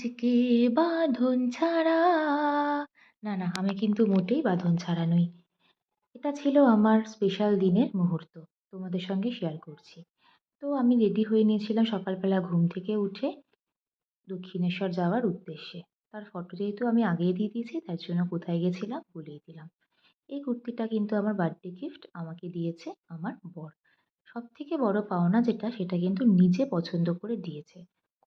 আজকে বাঁধন ছাড়া? না না, আমি কিন্তু মোটেই বাঁধন ছাড়া নই। এটা ছিল আমার স্পেশাল দিনের মুহূর্ত, তোমাদের সঙ্গে শেয়ার করছি। তো আমি রেডি হয়ে নিয়েছিলাম সকালবেলা ঘুম থেকে উঠে দক্ষিণেশ্বর যাওয়ার উদ্দেশ্যে। তার ফটো যেহেতু আমি আগেই দিয়ে দিয়েছি, তার জন্য কোথায় গেছিলাম বলেই দিলাম। এই কুর্তিটা কিন্তু আমার বার্থডে গিফট আমাকে দিয়েছে আমার বর। সব থেকে বড় পাওনা যেটা, সেটা কিন্তু নিজে পছন্দ করে দিয়েছে।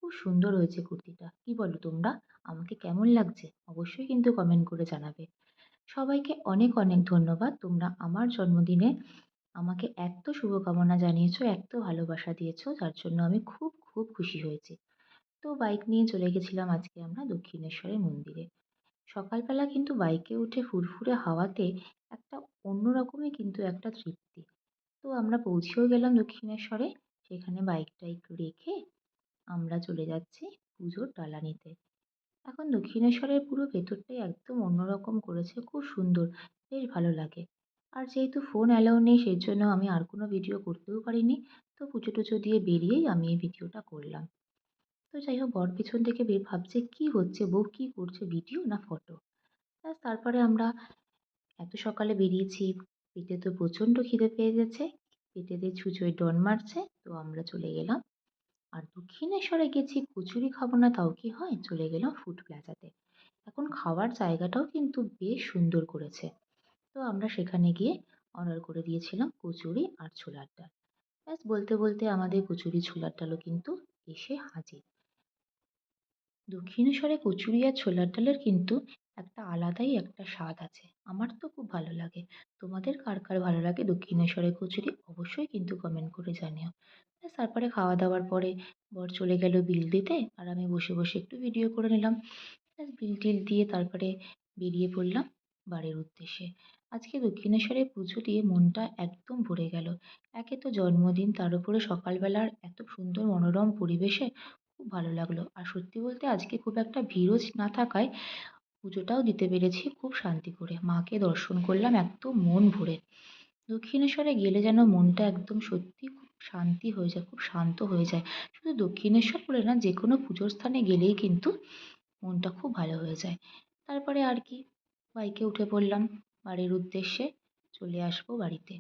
খুব সুন্দর হয়েছে কুর্তিটা। কী বলো তোমরা? আমাকে কেমন লাগছে? অবশ্যই কিন্তু কমেন্ট করে জানাবে। সবাইকে অনেক অনেক ধন্যবাদ। তোমরা আমার জন্মদিনে আমাকে এত শুভকামনা জানিয়েছো এত ভালোবাসা দিয়েছ, যার জন্য আমি খুব খুব খুশি হয়েছি। তো বাইক নিয়ে চলে গেছিলাম আজকে আমরা দক্ষিণেশ্বরের মন্দিরে। সকালবেলা কিন্তু বাইকে উঠে ফুরফুরে হাওয়াতে একটা অন্যরকমই কিন্তু একটা তৃপ্তি। তো আমরা পৌঁছেও গেলাম দক্ষিণেশ্বরে। সেখানে বাইকটা একটু রেখে আমরা চলে যাচ্ছি পুজোর ডালা নিতে। এখন দক্ষিণেশ্বরের পুরো ভেতরটাই একদম অন্যরকম করেছে, খুব সুন্দর, বেশ ভালো লাগে। আর যেহেতু ফোন অ্যালাউ নেই, সেই জন্য আমি আর কোনো ভিডিও করতেও পারিনি, তো পুজো টুজো দিয়ে বেরিয়েই আমি এই ভিডিওটা করলাম। তো যাই হোক, বর পিছন থেকে বের ভাবছে, কী হচ্ছে বউ? কী করছে? ভিডিও না ফটো ব্যাস, তারপরে আমরা এত সকালে বেরিয়েছি, পেটে তো প্রচণ্ড খিদে পেয়ে গেছে পেটেতে ছুঁচোয় ডন মারছে, তো আমরা চলে গেলাম। আর দক্ষিণেশ্বরে গেছি, কচুরি খাব না তাও কি হয়? চলে গেলাম ফুড প্লাজাতে। এখন খাওয়ার জায়গাটাও কিন্তু বেশ সুন্দর করেছে। তো আমরা সেখানে গিয়ে অর্ডার করে দিয়েছিলাম কচুরি আর ছোলার ডাল। ব্যাস, বলতে বলতে আমাদের কচুরি, ছোলার ডালও কিন্তু এসে হাজির। দক্ষিণেশ্বরে কচুরি আর ছোলার ডালের কিন্তু একটা আলাদাই একটা স্বাদ আছে। আমার তো খুব ভালো লাগে। তোমাদের কার কার ভালো লাগে? দক্ষিণেশ্বরের কচুরি অবশ্যই কিন্তু কমেন্ট করে জানিও। ব্যাস, তারপরে খাওয়া দাওয়ার পরে বর চলে গেল বিল দিতে আর আমি বসে বসে একটু ভিডিও করে নিলাম। ব্যাস, বিল টিল দিয়ে তারপরে বেরিয়ে পড়লাম বাড়ির উদ্দেশ্যে। আজকে দক্ষিণেশ্বরের পুজো দিয়ে মনটা একদম ভরে গেল। একে তো জন্মদিন, তার উপরে সকালবেলার এত সুন্দর মনোরম পরিবেশে খুব ভালো লাগল। আর সত্যি বলতে আজকে খুব একটা ভিড়ও না থাকায় পুজোটাও দিতে পেরেছি খুব শান্তি করে। মাকে দর্শন করলাম একদম মন ভরে। দক্ষিণেশ্বরে গেলে যেন মনটা একদম সত্যি খুব শান্তি হয়ে যায়, খুব শান্ত হয়ে যায়। শুধু দক্ষিণেশ্বর বলে না যে কোনো পুজোর স্থানে গেলেই কিন্তু মনটা খুব ভালো হয়ে যায়। তারপরে আর কি, বাইকে উঠে পড়লাম বাড়ির উদ্দেশ্যে, চলে আসব বাড়িতে।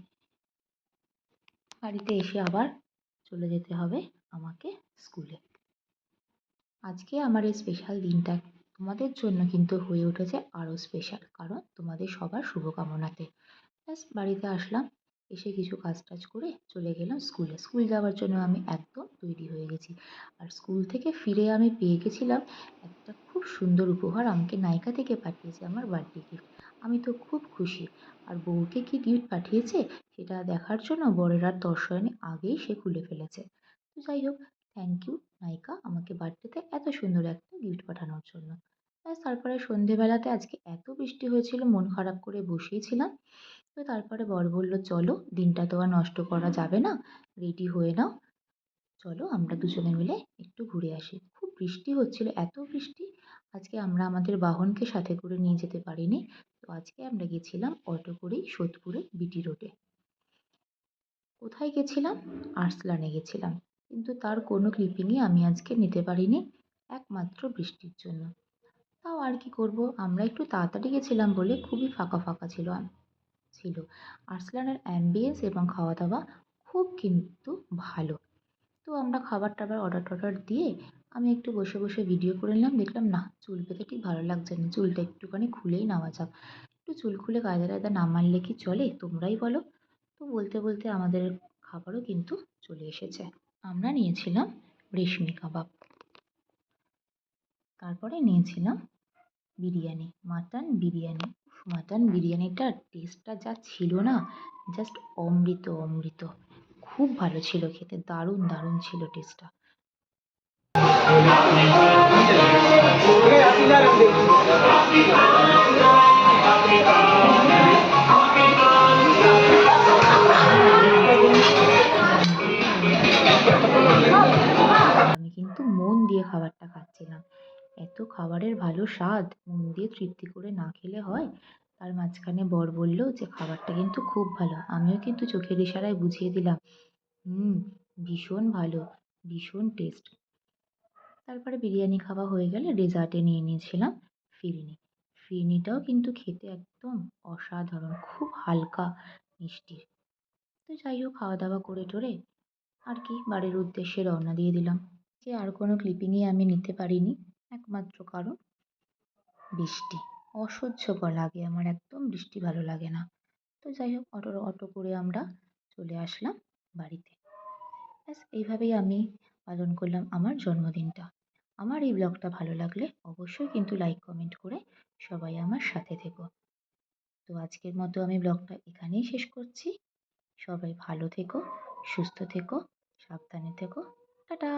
বাড়িতে এসে আবার চলে যেতে হবে আমাকে স্কুলে। আজকে আমার এই স্পেশাল দিনটা তোমাদের জন্য কিন্তু হয়ে উঠেছে আরও স্পেশাল কারণ তোমাদের সবার শুভকামনাতে। ব্যাস, বাড়িতে আসলাম, এসে কিছু কাজ টাজ করে চলে গেলাম স্কুলে। স্কুল যাওয়ার জন্য আমি একদম তৈরি হয়ে গেছি। আর স্কুল থেকে ফিরে আমি পেয়ে গেছিলাম একটা খুব সুন্দর উপহার আমাকে নায়িকা থেকে পাঠিয়েছে আমার বার্থডে গিফট আমি তো খুব খুশি। আর বউকে কি গিফট পাঠিয়েছে সেটা দেখার জন্য বরের আর দশ আগেই সে খুলে ফেলেছে। তো যাই হোক থ্যাংক ইউ নায়িকা, আমাকে বার্থডেতে এত সুন্দর একটা গিফট পাঠানোর জন্য। ব্যাস তারপরে সন্ধেবেলাতে আজকে এত বৃষ্টি হয়েছিল, মন খারাপ করে বসেইছিলাম তো তারপরে বর বলল, চলো, দিনটা তো আর নষ্ট করা যাবে না রেডি হয়ে নাও। চলো, আমরা দুজনে মিলে একটু ঘুরে আসি। খুব বৃষ্টি হচ্ছিল, এত বৃষ্টি। আজকে আমরা আমাদের বাহনকে সাথে করে নিয়ে যেতে পারিনি। তো আজকে আমরা গেছিলাম অটো করেই সোদপুরে বিটি রোডে। কোথায় গেছিলাম? আর্সলানে গেছিলাম। কিন্তু তার কোনো ক্লিপিংই আমি আজকে নিতে পারিনি, একমাত্র বৃষ্টির জন্য। তাও আর কি করব? আমরা একটু তাড়াতাড়ি গেছিলাম বলে খুবই ফাঁকা ফাঁকা ছিল ছিল। আর্সলানের অ্যাম্বিয়েন্স এবং খাওয়া দাওয়া খুব কিন্তু ভালো। তো আমরা খাবার টাবার অর্ডার টর্ডার দিয়ে আমি একটু বসে বসে ভিডিও করে নিলাম। দেখলাম, না, চুল পেতে ঠিক ভালো লাগছে না। চুলটা একটুখানি খুলেই নেওয়া যাক। একটু চুল খুলে কায়দা কায়দা না মারলে কি চলে? তোমরাই বলো। তো বলতে বলতে আমাদের খাবারও কিন্তু চলে এসেছে। আমরা নিয়েছিলাম রেশমি কাবাব। তারপরে নিয়েছিলাম বিরিয়ানি, মাটন বিরিয়ানি। মাটন বিরিয়ানিটার টেস্টটা যা ছিল না জাস্ট অমৃত অমৃত। খুব ভালো ছিল খেতে, দারুণ দারুণ ছিল টেস্টটা আমি কিন্তু মন দিয়ে খাবারটা খাচ্ছিলাম। এত খাবারের ভালো স্বাদ। মন দিয়ে তৃপ্তি করে না খেলে হয়? তার মাঝখানে বর বলল যে, খাবারটা কিন্তু খুব ভালো। আমিও কিন্তু চোখের ইশারায় বুঝিয়ে দিলাম। হুম, ভীষণ ভালো, ভীষণ টেস্ট। তারপরে বিরিয়ানি খাওয়া হয়ে গেলে ডেজার্টে নিয়ে নিয়েছিলাম ফিরনি। ফিরনিটাও কিন্তু খেতে একদম অসাধারণ, খুব হালকা, মিষ্টি। তো যাই হোক খাওয়া দাওয়া করে টোরে আর কি, বাড়ির উদ্দেশ্যে রওনা দিয়ে দিলাম। যে আর কোনো ক্লিপিংই আমি নিতে পারিনি। একমাত্র কারণ বৃষ্টি। অসহ্যকর লাগে, আমার একদম বৃষ্টি ভালো লাগে না। তো যাই হোক, অটো অটো করে আমরা চলে আসলাম বাড়িতে। ব্যাস, এইভাবেই আমি পালন করলাম আমার জন্মদিনটা। আমার এই ব্লগটা ভালো লাগলে অবশ্যই কিন্তু লাইক, কমেন্ট করে সবাই আমার সাথে থেকো। তো আজকের মতো আমি ব্লগটা এখানেই শেষ করছি। সবাই ভালো থেকো, সুস্থ থেকো, সাবধানে থেকো। টাটা!